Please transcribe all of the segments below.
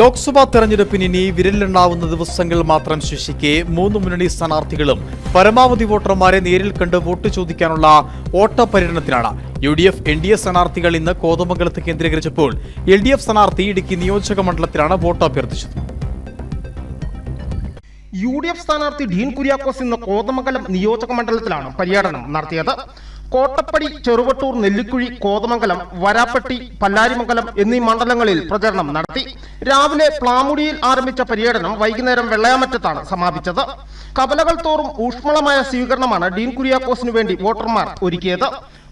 ലോക്സഭാ തെരഞ്ഞെടുപ്പിന് ഇനി വിരലിലെണ്ണാവുന്ന ദിവസങ്ങൾ മാത്രം ശേഷിക്കെ മൂന്ന് മുന്നണി സ്ഥാനാർത്ഥികളും പരമാവധി വോട്ടർമാരെ നേരിൽ കണ്ട് വോട്ട് ചോദിക്കാനുള്ള ഓട്ടപര്യടനത്തിലാണ് U D F N D A സ്ഥാനാർത്ഥികൾ ഇന്ന് കോതമംഗലത്ത് കേന്ദ്രീകരിച്ചപ്പോൾ എൽ ഡി എഫ് സ്ഥാനാർത്ഥി ഇടുക്കി നിയോജക മണ്ഡലത്തിലാണ് വോട്ട് അഭ്യർത്ഥിച്ചത്. യു ഡി എഫ് സ്ഥാനാർത്ഥി ഡീൻ കുര്യാക്കോസ് ഇന്ന് കോതമംഗലം നിയോജക മണ്ഡലത്തിലാണ് പര്യടനം നടത്തിയത്. കോട്ടപ്പടി ചെറുവട്ടൂർ നെല്ലിക്കുഴി കോതമംഗലം വരാപ്പട്ടി പല്ലാരിമംഗലം എന്നീ മണ്ഡലങ്ങളിൽ പ്രചരണം നടത്തി. രാവിലെ പ്ലാമുടിയിൽ ആരംഭിച്ച പര്യടനം വൈകുന്നേരം വെള്ളയാമറ്റത്താണ് സമാപിച്ചത്. കവലകൾ തോറും ഊഷ്മളമായ സ്വീകരണമാണ് ഡീൻ കുര്യാക്കോസിനു വേണ്ടി വോട്ടർമാർ ഒരുക്കിയത്.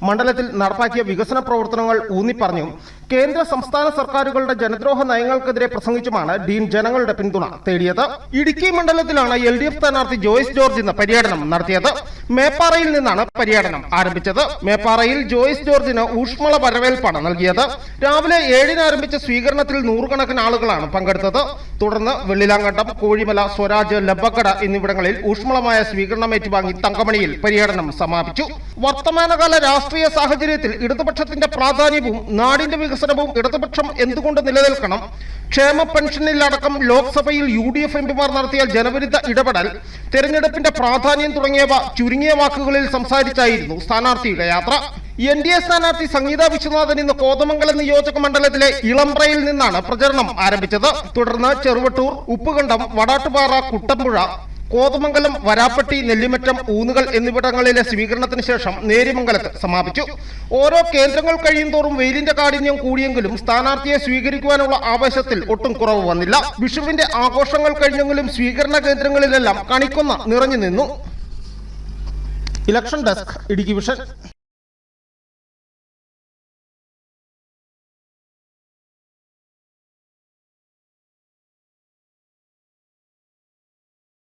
മണ്ഡലത്തിൽ നടപ്പാക്കിയ വികസന പ്രവർത്തനങ്ങൾ ഊന്നിപ്പറഞ്ഞും കേന്ദ്ര സംസ്ഥാന സർക്കാരുകളുടെ ജനദ്രോഹ നയങ്ങൾക്കെതിരെ പ്രസംഗിച്ചുമാണ് ഡീൻ ജനങ്ങളുടെ പിന്തുണ തേടിയത്. ഇടുക്കി മണ്ഡലത്തിലാണ് എൽ ഡി എഫ് സ്ഥാനാർത്ഥി ജോയ്സ് ജോർജ് ഇന്ന് പര്യടനം നടത്തിയത്. മേപ്പാറയിൽ നിന്നാണ് പര്യടനം ആരംഭിച്ചത്. മേപ്പാറയിൽ ജോയിസ് ജോർജിന് ഊഷ്മള വരവേൽപ്പാണ് നൽകിയത്. രാവിലെ ഏഴിന് ആരംഭിച്ച സ്വീകരണത്തിൽ നൂറുകണക്കിന് ആളുകളാണ് പങ്കെടുത്തത്. തുടർന്ന് വെള്ളിലാങ്കണ്ടം കോഴിമല സ്വരാജ് ലബക്കട എന്നിവിടങ്ങളിൽ ഊഷ്മളമായ സ്വീകരണം ഏറ്റുവാങ്ങി തങ്കമണിയിൽ പര്യടനം സമാപിച്ചു. വർത്തമാനകാല രാഷ്ട്രീയ സാഹചര്യത്തിൽ ഇടതുപക്ഷത്തിന്റെ പ്രാധാന്യവും നാടിന്റെ വികസനവും ഇടതുപക്ഷം എന്തുകൊണ്ട് നിലനിൽക്കണം? ക്ഷേമ പെൻഷനിലടക്കം ലോക്സഭയിൽ യു ഡി എഫ് എംപിമാർ നടത്തിയ ജനവിരുദ്ധ ഇടപെടൽ തെരഞ്ഞെടുപ്പിന്റെ പ്രാധാന്യം തുടങ്ങിയവ ചുരുങ്ങിയ വാക്കുകളിൽ സംസാരിച്ചായിരുന്നു സ്ഥാനാർത്ഥിയുടെ യാത്ര. എൻ ഡി എ സ്ഥാനാർത്ഥി സംഗീത വിശ്വനാഥൻ ഇന്ന് കോതമംഗലം നിയോജക മണ്ഡലത്തിലെ ഇളംപ്രയിൽ നിന്നാണ് പ്രചരണം ആരംഭിച്ചത്. തുടർന്ന് ചെറുവട്ടൂർ ഉപ്പുകണ്ടം വടാട്ടുപാറ കുട്ടമ്പുഴ കോതമംഗലം വരാപ്പട്ടി നെല്ലിമറ്റം ഊന്നുകൾ എന്നിവിടങ്ങളിലെ സ്വീകരണത്തിന് ശേഷം നേരിമംഗലത്ത് സമാപിച്ചു. ഓരോ കേന്ദ്രങ്ങൾ കഴിയുന്തോറും വെയിലിന്റെ കാഠിന്യം കൂടിയെങ്കിലും സ്ഥാനാർത്ഥിയെ സ്വീകരിക്കുവാനുള്ള ആവേശത്തിൽ ഒട്ടും കുറവ് വന്നില്ല. വിഷുവിന്റെ ആഘോഷങ്ങൾ കഴിഞ്ഞെങ്കിലും സ്വീകരണ കേന്ദ്രങ്ങളിലെല്ലാം കണിക്കൊന്ന നിറഞ്ഞു നിന്നു. Election desk education